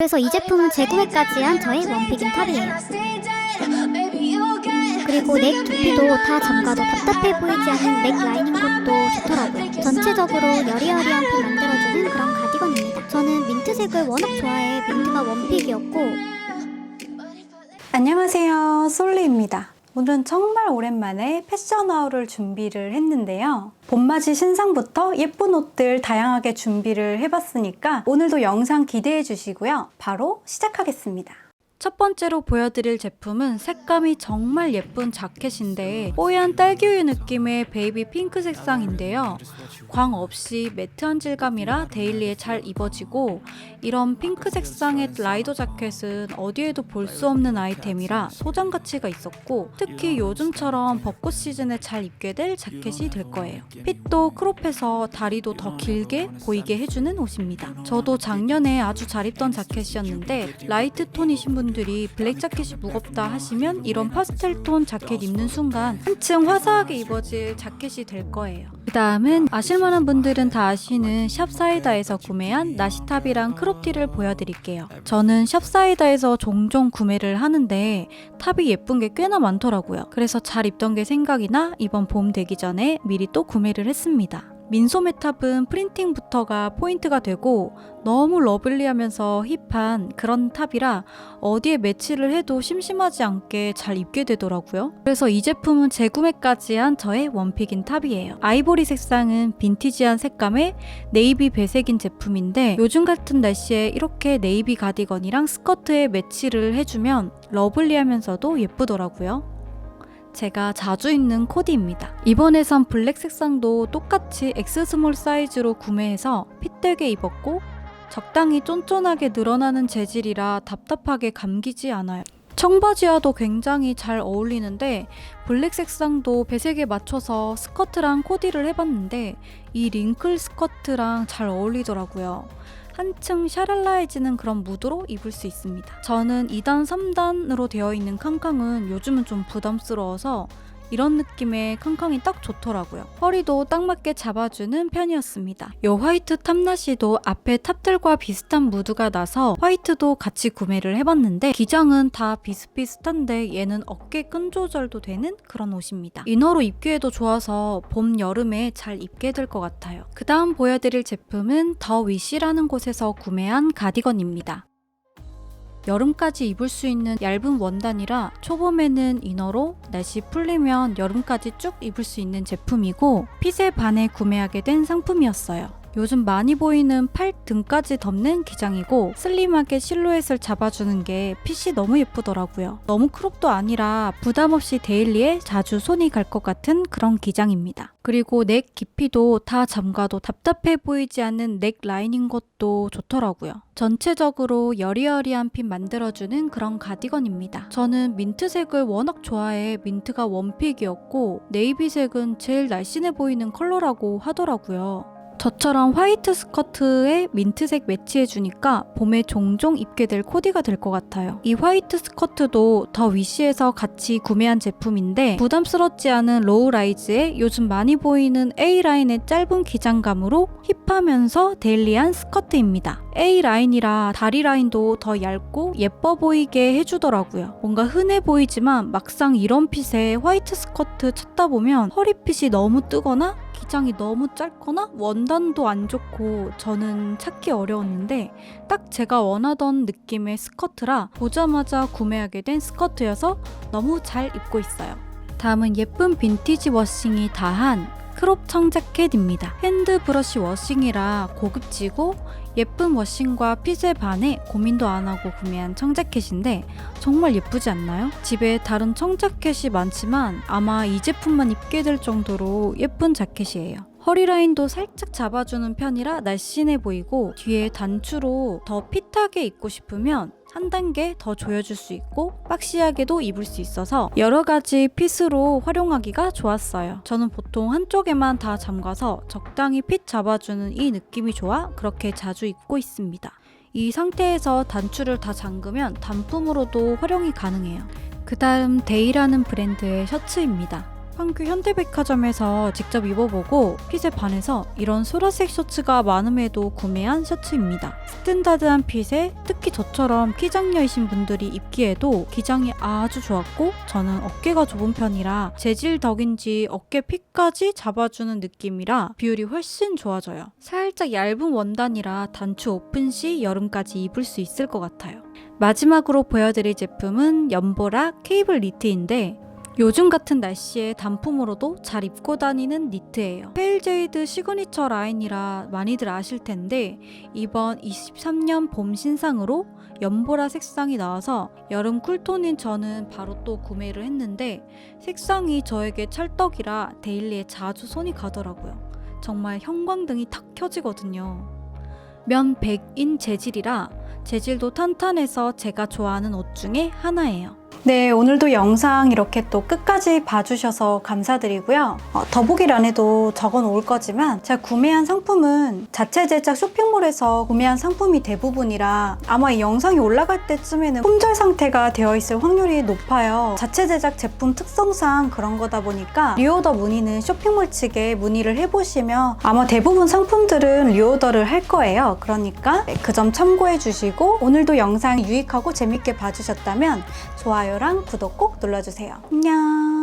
그래서 이 제품은 재구매까지 한 저의 원픽인 탑이에요. 그리고 넥 두피도 다 잠가도 답답해 보이지 않는 넥 라인인 것도 좋더라고요. 전체적으로 여리여리한 핏 만들어주는 그런 가디건입니다. 저는 민트색을 워낙 좋아해 민트가 원픽이었고 안녕하세요. 솔리입니다. 오늘은 정말 오랜만에 패션하울을 준비를 했는데요. 봄맞이 신상부터 예쁜 옷들 다양하게 준비를 해봤으니까 오늘도 영상 기대해 주시고요. 바로 시작하겠습니다. 첫 번째로 보여드릴 제품은 색감이 정말 예쁜 자켓인데 뽀얀 딸기우유 느낌의 베이비 핑크 색상인데요. 광 없이 매트한 질감이라 데일리에 잘 입어지고 이런 핑크 색상의 라이더 자켓은 어디에도 볼 수 없는 아이템이라 소장 가치가 있었고 특히 요즘처럼 벚꽃 시즌에 잘 입게 될 자켓이 될 거예요. 핏도 크롭해서 다리도 더 길게 보이게 해주는 옷입니다. 저도 작년에 아주 잘 입던 자켓이었는데 라이트 톤이신 분 들이 블랙 자켓이 무겁다 하시면 이런 파스텔 톤 자켓 입는 순간 한층 화사하게 입어질 자켓이 될 거예요. 그 다음은 아실만한 분들은 다 아시는 샵사이다에서 구매한 나시탑이랑 크롭티를 보여드릴게요. 저는 샵사이다에서 종종 구매를 하는데 탑이 예쁜 게 꽤나 많더라고요. 그래서 잘 입던 게 생각이 나 이번 봄 되기 전에 미리 또 구매를 했습니다. 민소매 탑은 프린팅부터가 포인트가 되고 너무 러블리하면서 힙한 그런 탑이라 어디에 매치를 해도 심심하지 않게 잘 입게 되더라고요. 그래서 이 제품은 재구매까지 한 저의 원픽인 탑이에요. 아이보리 색상은 빈티지한 색감의 네이비 배색인 제품인데 요즘 같은 날씨에 이렇게 네이비 가디건이랑 스커트에 매치를 해주면 러블리하면서도 예쁘더라고요. 제가 자주 입는 코디입니다. 이번에 산 블랙 색상도 똑같이 X 스몰 사이즈로 구매해서 핏되게 입었고 적당히 쫀쫀하게 늘어나는 재질이라 답답하게 감기지 않아요. 청바지와도 굉장히 잘 어울리는데 블랙 색상도 배색에 맞춰서 스커트랑 코디를 해봤는데 이 링클 스커트랑 잘 어울리더라고요. 한층 샤랄라해지는 그런 무드로 입을 수 있습니다. 저는 2단, 3단으로 되어 있는 캉캉은 요즘은 좀 부담스러워서 이런 느낌의 캉캉이 딱 좋더라고요. 허리도 딱 맞게 잡아주는 편이었습니다. 요 화이트 탑나시도 앞에 탑들과 비슷한 무드가 나서 화이트도 같이 구매를 해봤는데 기장은 다 비슷비슷한데 얘는 어깨 끈 조절도 되는 그런 옷입니다. 이너로 입기에도 좋아서 봄, 여름에 잘 입게 될 것 같아요. 그 다음 보여드릴 제품은 더 위시라는 곳에서 구매한 가디건입니다. 여름까지 입을 수 있는 얇은 원단이라 초봄에는 이너로 날씨 풀리면 여름까지 쭉 입을 수 있는 제품이고 핏에 반해 구매하게 된 상품이었어요. 요즘 많이 보이는 팔 등까지 덮는 기장이고 슬림하게 실루엣을 잡아주는 게 핏이 너무 예쁘더라고요. 너무 크롭도 아니라 부담 없이 데일리에 자주 손이 갈 것 같은 그런 기장입니다. 그리고 넥 깊이도 다 잠가도 답답해 보이지 않는 넥 라인인 것도 좋더라고요. 전체적으로 여리여리한 핏 만들어주는 그런 가디건입니다. 저는 민트색을 워낙 좋아해 민트가 원픽이었고 네이비색은 제일 날씬해 보이는 컬러라고 하더라고요. 저처럼 화이트 스커트에 민트색 매치해주니까 봄에 종종 입게 될 코디가 될 것 같아요. 이 화이트 스커트도 더 위시에서 같이 구매한 제품인데 부담스럽지 않은 로우 라이즈에 요즘 많이 보이는 A라인의 짧은 기장감으로 힙 하면서 데일리한 스커트입니다. A라인이라 다리 라인도 더 얇고 예뻐 보이게 해주더라고요. 뭔가 흔해 보이지만 막상 이런 핏의 화이트 스커트 찾다 보면 허리핏이 너무 뜨거나 기장이 너무 짧거나 원단도 안 좋고 저는 찾기 어려웠는데 딱 제가 원하던 느낌의 스커트라 보자마자 구매하게 된 스커트여서 너무 잘 입고 있어요. 다음은 예쁜 빈티지 워싱이 다한 크롭 청자켓입니다. 핸드 브러쉬 워싱이라 고급지고 예쁜 워싱과 핏에 반해 고민도 안 하고 구매한 청자켓인데 정말 예쁘지 않나요? 집에 다른 청자켓이 많지만 아마 이 제품만 입게 될 정도로 예쁜 자켓이에요. 허리 라인도 살짝 잡아주는 편이라 날씬해 보이고 뒤에 단추로 더 핏하게 입고 싶으면 한 단계 더 조여줄 수 있고 박시하게도 입을 수 있어서 여러 가지 핏으로 활용하기가 좋았어요. 저는 보통 한쪽에만 다 잠가서 적당히 핏 잡아주는 이 느낌이 좋아 그렇게 자주 입고 있습니다. 이 상태에서 단추를 다 잠그면 단품으로도 활용이 가능해요. 그 다음 데이라는 브랜드의 셔츠입니다. 황교 현대백화점에서 직접 입어보고 핏에 반해서 이런 소라색 셔츠가 많음에도 구매한 셔츠입니다. 스탠다드한 핏에 특히 저처럼 키 장녀이신 분들이 입기에도 기장이 아주 좋았고 저는 어깨가 좁은 편이라 재질 덕인지 어깨 핏까지 잡아주는 느낌이라 비율이 훨씬 좋아져요. 살짝 얇은 원단이라 단추 오픈 시 여름까지 입을 수 있을 것 같아요. 마지막으로 보여드릴 제품은 연보라 케이블 니트인데 요즘 같은 날씨에 단품으로도 잘 입고 다니는 니트예요. 페일제이드 시그니처 라인이라 많이들 아실 텐데 이번 23년 봄 신상으로 연보라 색상이 나와서 여름 쿨톤인 저는 바로 또 구매를 했는데 색상이 저에게 찰떡이라 데일리에 자주 손이 가더라고요. 정말 형광등이 탁 켜지거든요. 면 100인 재질이라 재질도 탄탄해서 제가 좋아하는 옷 중에 하나예요. 네, 오늘도 영상 이렇게 또 끝까지 봐주셔서 감사드리고요. 어, 더보기란에도 적어 놓을 거지만 제가 구매한 상품은 자체 제작 쇼핑몰에서 구매한 상품이 대부분이라 아마 이 영상이 올라갈 때쯤에는 품절 상태가 되어 있을 확률이 높아요. 자체 제작 제품 특성상 그런 거다 보니까 리오더 문의는 쇼핑몰 측에 문의를 해보시면 아마 대부분 상품들은 리오더를 할 거예요. 그러니까 그 점 참고해 주시고 오늘도 영상 유익하고 재밌게 봐주셨다면 좋아요랑 구독 꼭 눌러주세요. 안녕.